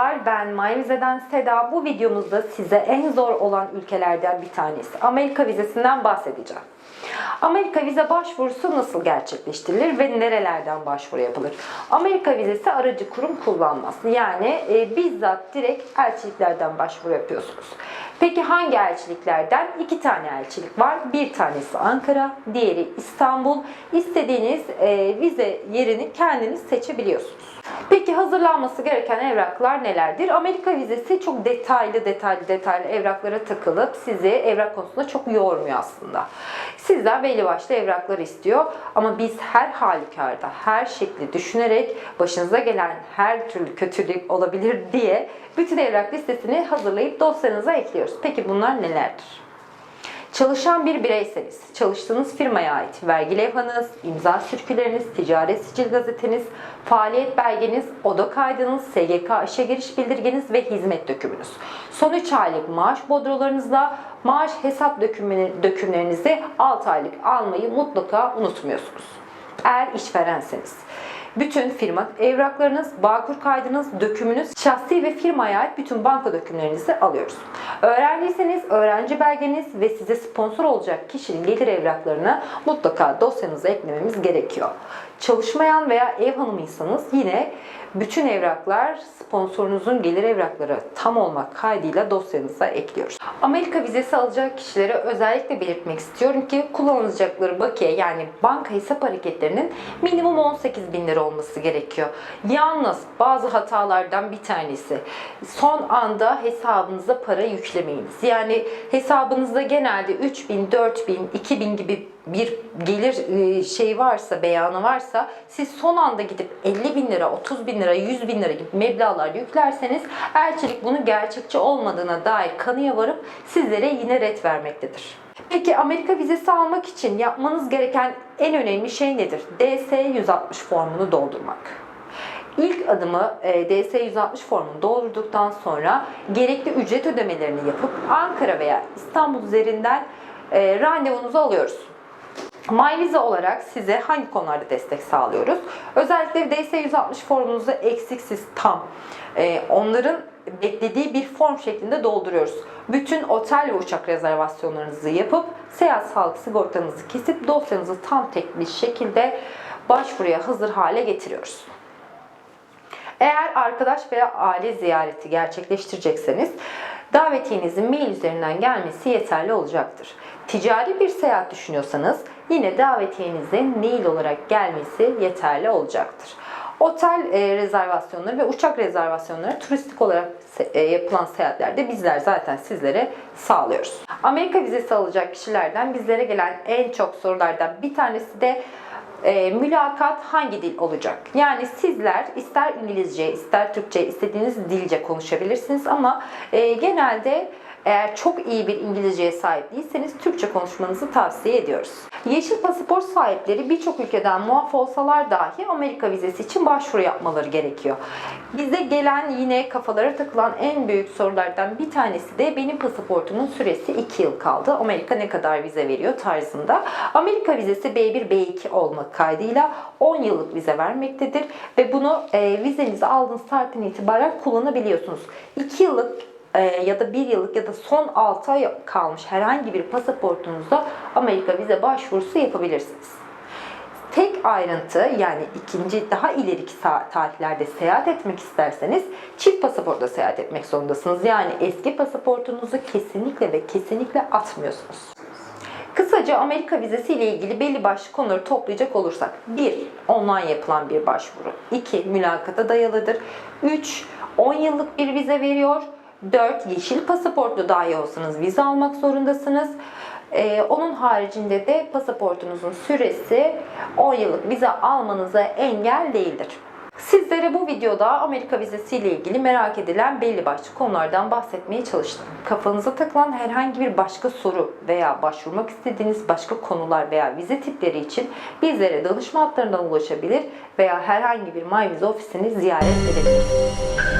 Merhabalar ben Mayvize'den Seda. Bu videomuzda size en zor olan ülkelerden bir tanesi Amerika vizesinden bahsedeceğim. Amerika vize başvurusu nasıl gerçekleştirilir ve nerelerden başvuru yapılır? Amerika vizesi aracı kurum kullanmaz. Yani e, bizzat direkt elçiliklerden başvuru yapıyorsunuz. Peki hangi elçiliklerden? İki tane elçilik var. Bir tanesi Ankara, diğeri İstanbul. İstediğiniz e, vize yerini kendiniz seçebiliyorsunuz. Peki hazırlanması gereken evraklar nelerdir? Amerika vizesi çok detaylı detaylı detaylı evraklara takılıp sizi evrak konusunda çok yormuyor aslında. Sizden belli başlı evraklar istiyor ama biz her halükarda, her şekli düşünerek başınıza gelen her türlü kötülük olabilir diye bütün evrak listesini hazırlayıp dosyanıza ekliyoruz. Peki bunlar nelerdir? Çalışan bir bireyseniz, çalıştığınız firmaya ait vergi levhanız, imza sürküleriniz, ticaret sicil gazeteniz, faaliyet belgeniz, oda kaydınız, SGK işe giriş bildirgeniz ve hizmet dökümünüz. Son 3 aylık maaş bodrolarınızla maaş hesap dökümleri- dökümlerinizi 6 aylık almayı mutlaka unutmuyorsunuz. Eğer işverenseniz. Bütün firma evraklarınız, bağkur kaydınız, dökümünüz, şahsi ve firmaya ait bütün banka dökümlerinizi alıyoruz. Öğrenciyseniz öğrenci belgeniz ve size sponsor olacak kişinin gelir evraklarını mutlaka dosyanıza eklememiz gerekiyor. Çalışmayan veya ev hanımıysanız yine bütün evraklar sponsorunuzun gelir evrakları tam olmak kaydıyla dosyanıza ekliyoruz. Amerika vizesi alacak kişilere özellikle belirtmek istiyorum ki kullanılacakları bakiye yani banka hesap hareketlerinin minimum 18 bin lira olması gerekiyor. Yalnız bazı hatalardan bir tanesi son anda hesabınıza para yüklemeyiniz. Yani hesabınızda genelde 3 bin, 4 bin, 2 bin gibi bir gelir e, şey varsa, beyanı varsa siz son anda gidip 50 bin lira, 30 bin lira, 100 bin lira gibi meblağlar yüklerseniz elçilik bunun gerçekçi olmadığına dair kanıya varıp sizlere yine ret vermektedir. Peki Amerika vizesi almak için yapmanız gereken en önemli şey nedir? DS-160 formunu doldurmak. İlk adımı e, DS-160 formunu doldurduktan sonra gerekli ücret ödemelerini yapıp Ankara veya İstanbul üzerinden e, randevunuzu alıyoruz. MyVisa olarak size hangi konularda destek sağlıyoruz? Özellikle DS-160 formunuzu eksiksiz tam. e, onların beklediği bir form şeklinde dolduruyoruz. Bütün otel ve uçak rezervasyonlarınızı yapıp seyahat sağlık sigortanızı kesip dosyanızı tam tek bir şekilde başvuruya hazır hale getiriyoruz. Eğer arkadaş veya aile ziyareti gerçekleştirecekseniz davetiyenizin mail üzerinden gelmesi yeterli olacaktır. Ticari bir seyahat düşünüyorsanız yine davetiyenizin mail olarak gelmesi yeterli olacaktır. Otel e, rezervasyonları ve uçak rezervasyonları turistik olarak e, yapılan seyahatlerde bizler zaten sizlere sağlıyoruz. Amerika vizesi alacak kişilerden bizlere gelen en çok sorulardan bir tanesi de e, mülakat hangi dil olacak? Yani sizler ister İngilizce, ister Türkçe, istediğiniz dilce konuşabilirsiniz ama e, genelde eğer çok iyi bir İngilizceye sahip değilseniz Türkçe konuşmanızı tavsiye ediyoruz. Yeşil pasaport sahipleri birçok ülkeden muaf olsalar dahi Amerika vizesi için başvuru yapmaları gerekiyor. Bize gelen yine kafalara takılan en büyük sorulardan bir tanesi de benim pasaportumun süresi 2 yıl kaldı. Amerika ne kadar vize veriyor tarzında. Amerika vizesi B1, B2 olmak kaydıyla 10 yıllık vize vermektedir ve bunu e, vizenizi aldığınız tarihten itibaren kullanabiliyorsunuz. 2 yıllık ya da 1 yıllık ya da son 6 ay kalmış herhangi bir pasaportunuzda Amerika vize başvurusu yapabilirsiniz. Tek ayrıntı yani ikinci daha ileriki tarihlerde seyahat etmek isterseniz çift pasaportla seyahat etmek zorundasınız. Yani eski pasaportunuzu kesinlikle ve kesinlikle atmıyorsunuz. Kısaca Amerika vizesi ile ilgili belli başlı konuları toplayacak olursak 1. Online yapılan bir başvuru 2. Mülakata dayalıdır 3. 10 yıllık bir vize veriyor 4. Yeşil pasaportlu dahi olsanız vize almak zorundasınız. Ee, onun haricinde de pasaportunuzun süresi 10 yıllık vize almanıza engel değildir. Sizlere bu videoda Amerika vizesi ile ilgili merak edilen belli başlı konulardan bahsetmeye çalıştım. Kafanıza takılan herhangi bir başka soru veya başvurmak istediğiniz başka konular veya vize tipleri için bizlere danışma hatlarından ulaşabilir veya herhangi bir MyViza ofisini ziyaret edebilirsiniz.